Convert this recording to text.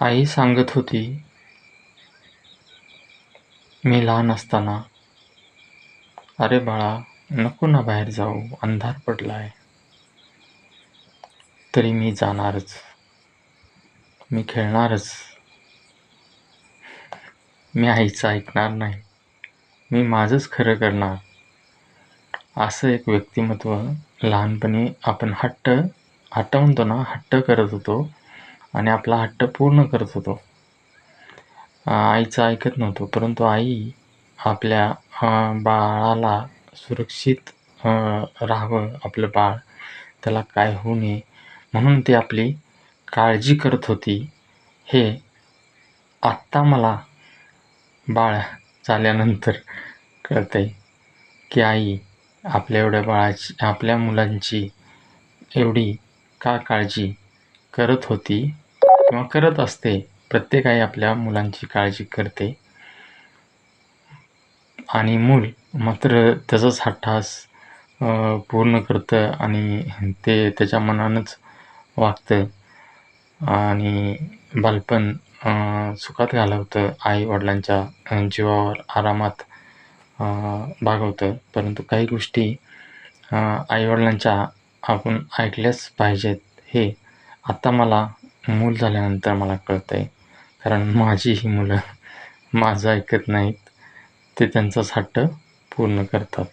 आई सांगत होती मी लहान असताना अरे बाळा नको ना बाहेर जाऊ अंधार पडला आहे तरी मी जाणारच. मी खेळणारच. मी आईचं ऐकणार नाही. मी माझंच खरं करणार. असं एक व्यक्तिमत्व लहानपणी आपण हट्ट हट्ट म्हणतो ना हट्ट करत होतो. आणि आपला हट्ट पूर्ण करत होतो. आईचं ऐकत नव्हतो परंतु आई आपल्या बाळाला सुरक्षित राहावं आपलं बाळ. त्याला काय होऊ नये म्हणून ती आपली काळजी करत होती. हे आत्ता मला बाळ झाल्यानंतर कळतंय की आई आपल्या एवढ्या बाळाची आपल्या मुलांची एवढी का काळजी करत होती किंवा करत असते प्रत्येक आई आपल्या मुलांची काळजी करते. आणि मूल मात्र त्याचाच हा ठास पूर्ण करतं आणि ते त्याच्या मनानंच वागतं. आणि बालपण सुखात घालवतं आईवडिलांच्या वडिलांच्या जीवावर आरामात भागवतं. परंतु काही गोष्टी आईवडिलांच्या आपण ऐकल्याच पाहिजेत हे आता मला मूल झाल्यानंतर मला कळतं आहे कारण माझी ही मुलं माझं ऐकत नाहीत. ते त्यांचं हट्ट पूर्ण करतात.